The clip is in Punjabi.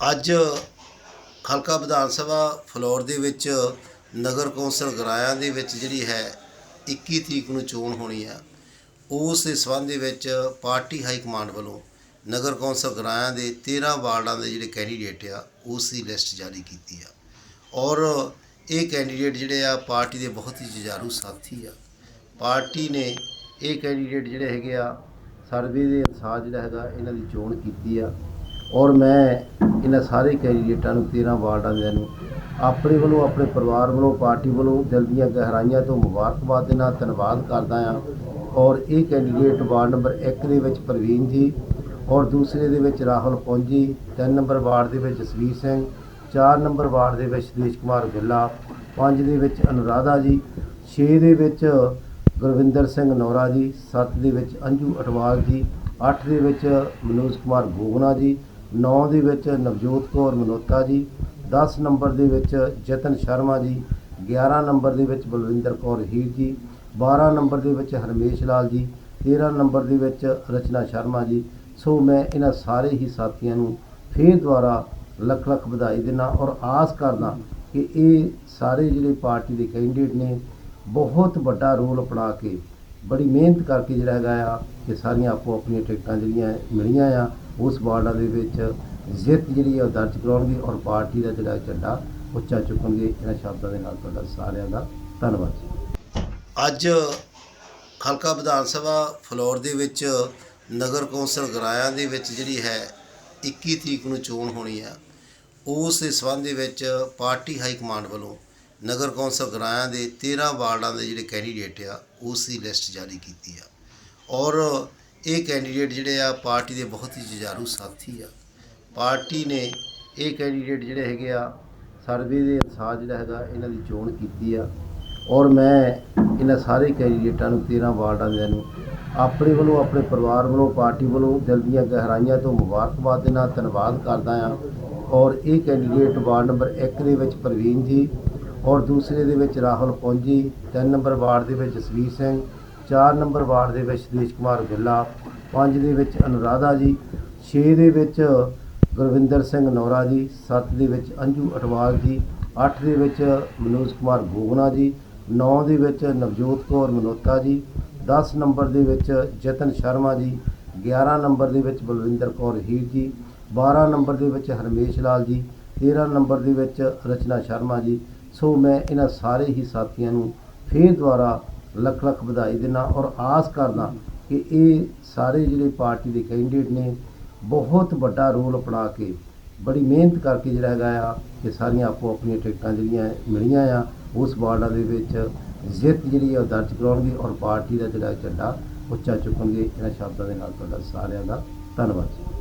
ਅੱਜ ਹਲਕਾ ਵਿਧਾਨ ਸਭਾ ਫਲੋਰ ਦੇ ਵਿੱਚ ਨਗਰ ਕੌਂਸਲ ਗਰਾਇਆ ਦੇ ਵਿੱਚ ਜਿਹੜੀ ਹੈ 21 ਤਰੀਕ ਨੂੰ ਚੋਣ ਹੋਣੀ ਆ। ਉਸ ਦੇ ਸੰਬੰਧ ਦੇ ਵਿੱਚ ਪਾਰਟੀ ਹਾਈ ਕਮਾਂਡ ਵੱਲੋਂ ਨਗਰ ਕੌਂਸਲ ਗਰਾਇਆ ਦੇ 13 ਵਾਰਡਾਂ ਦੇ ਜਿਹੜੇ ਕੈਂਡੀਡੇਟ ਆ, ਉਸ ਦੀ ਲਿਸਟ ਜਾਰੀ ਕੀਤੀ ਆ। ਔਰ ਇਹ ਕੈਂਡੀਡੇਟ ਜਿਹੜੇ ਆ, ਪਾਰਟੀ ਦੇ ਬਹੁਤ ਹੀ ਜੁਝਾਰੂ ਸਾਥੀ ਆ। ਪਾਰਟੀ ਨੇ ਇਹ ਕੈਂਡੀਡੇਟ ਜਿਹੜੇ ਹੈਗੇ ਆ, ਸਰਵੇ ਦੇ ਅਨੁਸਾਰ ਜਿਹੜਾ ਹੈਗਾ, ਇਹਨਾਂ ਦੀ ਚੋਣ ਕੀਤੀ ਆ। ਔਰ ਮੈਂ ਇਹਨਾਂ ਸਾਰੇ ਕੈਂਡੀਡੇਟਾਂ ਨੂੰ 13 ਵਾਰਡਾਂ ਦੇ ਨੂੰ, ਆਪਣੇ ਵੱਲੋਂ, ਆਪਣੇ ਪਰਿਵਾਰ ਵੱਲੋਂ, ਪਾਰਟੀ ਵੱਲੋਂ ਦਿਲ ਦੀਆਂ ਗਹਿਰਾਈਆਂ ਤੋਂ ਮੁਬਾਰਕਬਾਦ ਦੇ ਨਾਲ ਧੰਨਵਾਦ ਕਰਦਾ ਹਾਂ। ਔਰ ਇਹ ਕੈਂਡੀਡੇਟ ਵਾਰਡ ਨੰਬਰ 1 ਦੇ ਵਿੱਚ ਪ੍ਰਵੀਨ ਜੀ ਔਰ ਦੂਸਰੇ ਦੇ ਵਿੱਚ ਰਾਹੁਲ ਪੌਂਜੀ ਤਿੰਨ ਨੰਬਰ ਵਾਰਡ ਦੇ ਵਿੱਚ ਜਸਵੀਰ ਸਿੰਘ, ਚਾਰ ਨੰਬਰ ਵਾਰਡ ਦੇ ਵਿੱਚ ਦੇਸ਼ ਕੁਮਾਰ ਬਿੱਲਾ ਪੰਜ ਦੇ ਵਿੱਚ ਅਨੁਰਾਧਾ ਜੀ 6 ਦੇ ਵਿੱਚ ਗੁਰਵਿੰਦਰ ਸਿੰਘ ਨੌਰਾ ਜੀ 7 ਦੇ ਵਿੱਚ ਅੰਜੂ ਅਟਵਾਲ ਜੀ 8 ਦੇ ਵਿੱਚ ਮਨੋਜ ਕੁਮਾਰ ਗੋਗਨਾ ਜੀ 9 ਦੇ ਵਿੱਚ ਨਵਜੋਤ ਕੌਰ ਮਨੋਤਾ ਜੀ 10 ਨੰਬਰ ਦੇ ਵਿੱਚ ਜਤਨ ਸ਼ਰਮਾ ਜੀ 11 ਨੰਬਰ ਦੇ ਵਿੱਚ ਬਲਵਿੰਦਰ ਕੌਰ ਹੀਰ ਜੀ 12 ਨੰਬਰ ਦੇ ਵਿੱਚ ਹਰਮੇਸ਼ ਲਾਲ ਜੀ 13 ਨੰਬਰ ਦੇ ਵਿੱਚ ਰਚਨਾ ਸ਼ਰਮਾ ਜੀ। ਸੋ ਮੈਂ ਇਹਨਾਂ ਸਾਰੇ ਹੀ ਸਾਥੀਆਂ ਨੂੰ ਫੇਰ ਦੁਆਰਾ ਲੱਖ ਲੱਖ ਵਧਾਈ ਦਿੰਦਾ ਔਰ ਆਸ ਕਰਦਾ ਕਿ ਇਹ ਸਾਰੇ ਜਿਹੜੇ ਪਾਰਟੀ ਦੇ ਕੈਂਡੀਡੇਟ ਨੇ, ਬਹੁਤ ਵੱਡਾ ਰੋਲ ਅਪਣਾ ਕੇ, ਬੜੀ ਮਿਹਨਤ ਕਰਕੇ ਜਿਹੜਾ ਹੈਗਾ ਆ ਕਿ ਸਾਰੀਆਂ ਆਪੋ ਆਪਣੀਆਂ ਟਿਕਟਾਂ ਜਿਹੜੀਆਂ ਮਿਲੀਆਂ ਆ ਉਸ ਵਾਰਡਾਂ ਦੇ ਵਿੱਚ ਜਿੱਤ ਜਿਹੜੀ ਆ ਉਹ ਦਰਜ ਕਰਾਉਣਗੇ ਔਰ ਪਾਰਟੀ ਦਾ ਜਿਹੜਾ ਝੰਡਾ ਉੱਚਾ ਚੁੱਕਣਗੇ, ਇਹਨਾਂ ਸ਼ਬਦਾਂ ਦੇ ਨਾਲ ਤੁਹਾਡਾ ਸਾਰਿਆਂ ਦਾ ਧੰਨਵਾਦ ਜੀ। ਅੱਜ ਹਲਕਾ ਵਿਧਾਨ ਸਭਾ ਫਲੋਰ ਦੇ ਵਿੱਚ ਨਗਰ ਕੌਂਸਲ ਗਰਾਇਆ ਦੇ ਵਿੱਚ ਜਿਹੜੀ ਹੈ 21 ਤਰੀਕ ਨੂੰ ਚੋਣ ਹੋਣੀ ਆ। ਉਸ ਦੇ ਸੰਬੰਧ ਦੇ ਵਿੱਚ ਪਾਰਟੀ ਹਾਈ ਕਮਾਂਡ ਵੱਲੋਂ ਨਗਰ ਕੌਂਸਲ ਗਰਾਇਆ ਦੇ 13 ਵਾਰਡਾਂ ਦੇ ਜਿਹੜੇ ਕੈਂਡੀਡੇਟ ਆ, ਉਸ ਦੀ ਲਿਸਟ ਜਾਰੀ ਕੀਤੀ ਆ। ਔਰ ਇਹ ਕੈਂਡੀਡੇਟ ਜਿਹੜੇ ਆ, ਪਾਰਟੀ ਦੇ ਬਹੁਤ ਹੀ ਜੁਝਾਰੂ ਸਾਥੀ ਆ। ਪਾਰਟੀ ਨੇ ਇਹ ਕੈਂਡੀਡੇਟ ਜਿਹੜੇ ਹੈਗੇ ਆ ਸਰਵੇ ਦੇ ਅਨੁਸਾਰ ਜਿਹੜਾ ਹੈਗਾ, ਇਹਨਾਂ ਦੀ ਚੋਣ ਕੀਤੀ ਆ। ਔਰ ਮੈਂ ਇਹਨਾਂ ਸਾਰੇ ਕੈਂਡੀਡੇਟਾਂ ਨੂੰ 13 ਵਾਰਡਾਂ ਦੇ ਨੂੰ ਆਪਣੇ ਵੱਲੋਂ, ਆਪਣੇ ਪਰਿਵਾਰ ਵੱਲੋਂ, ਪਾਰਟੀ ਵੱਲੋਂ ਦਿਲ ਦੀਆਂ ਗਹਿਰਾਈਆਂ ਤੋਂ ਮੁਬਾਰਕਬਾਦ ਦੇ ਨਾਲ ਧੰਨਵਾਦ ਕਰਦਾ ਆ। ਔਰ ਇਹ ਕੈਂਡੀਡੇਟ ਵਾਰਡ ਨੰਬਰ 1 ਦੇ ਵਿੱਚ ਪ੍ਰਵੀਨ ਜੀ, ਔਰ ਦੂਸਰੇ ਦੇ ਵਿੱਚ ਰਾਹੁਲ ਪੌਂਜੀ, ਤਿੰਨ ਨੰਬਰ ਵਾਰਡ ਦੇ ਵਿੱਚ ਜਸਵੀਰ ਸਿੰਘ ਚਾਰ ਨੰਬਰ ਵਾਰਡ ਦੇ ਵਿੱਚ ਦੇਸ਼ ਕੁਮਾਰ ਗਿੱਲਾ ਪੰਜ ਦੇ ਵਿੱਚ ਅਨੁਰਾਧਾ ਜੀ 6 ਦੇ ਵਿੱਚ ਗੁਰਵਿੰਦਰ ਸਿੰਘ ਨੌਰਾ ਜੀ 7 ਦੇ ਵਿੱਚ ਅੰਜੂ ਅਟਵਾਲ ਜੀ 8 ਦੇ ਵਿੱਚ ਮਨੋਜ ਕੁਮਾਰ ਗੋਗਨਾ ਜੀ 9 ਦੇ ਵਿੱਚ ਨਵਜੋਤ ਕੌਰ ਮਨੋਤਾ ਜੀ 10 ਨੰਬਰ ਦੇ ਵਿੱਚ ਜਤਨ ਸ਼ਰਮਾ ਜੀ 11 ਨੰਬਰ ਦੇ ਵਿੱਚ ਬਲਵਿੰਦਰ ਕੌਰ ਹੀਰ ਜੀ 12 ਨੰਬਰ ਦੇ ਵਿੱਚ ਹਰਮੇਸ਼ ਲਾਲ ਜੀ 13 ਨੰਬਰ ਦੇ ਵਿੱਚ ਰਚਨਾ ਸ਼ਰਮਾ ਜੀ ਸੋ ਮੈਂ ਇਹਨਾਂ ਸਾਰੇ ਹੀ ਸਾਥੀਆਂ ਨੂੰ ਫੇਰ ਦੁਆਰਾ ਲੱਖ ਲੱਖ ਵਧਾਈ ਦਿੰਦਾ ਔਰ ਆਸ ਕਰਦਾ ਕਿ ਇਹ ਸਾਰੇ ਜਿਹੜੇ ਪਾਰਟੀ ਦੇ ਕੈਂਡੀਡੇਟ ਨੇ ਬਹੁਤ ਵੱਡਾ ਰੋਲ ਅਪਣਾ ਕੇ ਬੜੀ ਮਿਹਨਤ ਕਰਕੇ ਜਿਹੜਾ ਹੈਗਾ ਆ ਕਿ ਸਾਰੀਆਂ ਆਪੋ ਆਪਣੀਆਂ ਟਿਕਟਾਂ ਜਿਹੜੀਆਂ ਮਿਲੀਆਂ ਆ, ਉਸ ਵਾਰਡਾਂ ਦੇ ਵਿੱਚ ਜਿੱਤ ਜਿਹੜੀ ਆ ਉਹ ਦਰਜ ਕਰਾਉਣਗੇ ਔਰ ਪਾਰਟੀ ਦਾ ਜਿਹੜਾ ਝੰਡਾ ਉੱਚਾ ਚੁੱਕਣਗੇ। ਇਹਨਾਂ ਸ਼ਬਦਾਂ ਦੇ ਨਾਲ ਤੁਹਾਡਾ ਸਾਰਿਆਂ ਦਾ ਧੰਨਵਾਦ ਜੀ।